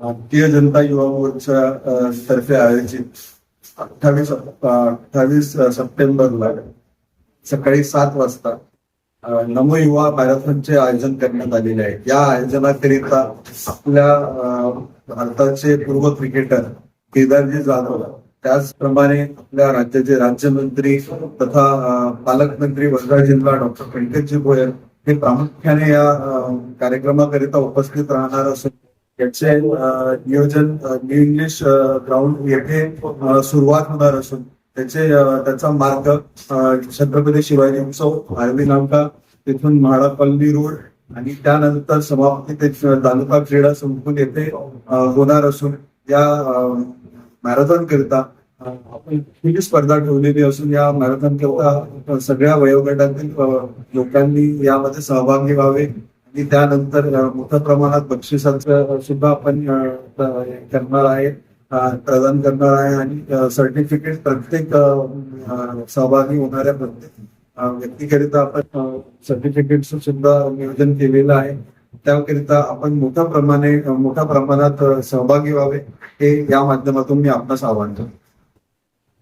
भारतीय जनता युवा मोर्चा तर्फे आयोजित अठ्ठावीस अठ्ठावीस सप्टेंबरला सकाळी सात वाजता नमो युवा मॅरेथॉनचे आयोजन करण्यात आलेले आहे. या आयोजनाकरिता आपल्या भारताचे पूर्व क्रिकेटर केदारजी जाधव त्याचप्रमाणे आपल्या राज्याचे राज्यमंत्री तथा पालकमंत्री वर्धा जिल्हा डॉक्टर पंकजी गोयल हे प्रामुख्याने या कार्यक्रमाकरिता उपस्थित राहणार असून याचे नियोजन न्यू इंग्लिश ग्राउंड येथे सुरुवात होणार असून त्याचे त्याचा मार्ग छत्रपती शिवाजी उत्सव आरबी नामका तिथून म्हाडा रोड आणि त्यानंतर समाप्ती ते तालुका क्रीडा संकुल येथे होणार असून या मॅरेथॉन करिता आपण ही स्पर्धा ठेवलेली असून या मॅरेथॉन करता सगळ्या वयोगटातील लोकांनी यामध्ये सहभागी व्हावे. आणि त्यानंतर मोठ्या प्रमाणात बक्षिसांचं सुद्धा आपण करणार आहे प्रदान करणार आहे. आणि सर्टिफिकेट प्रत्येक सहभागी होणाऱ्या प्रत्येक व्यक्तीकरिता आपण सर्टिफिकेट सुद्धा नियोजन केलेलं आहे. त्याकरिता आपण मोठ्या प्रमाणे मोठ्या प्रमाणात सहभागी व्हावे हे या माध्यमातून मी आपणास आवाहन करतो.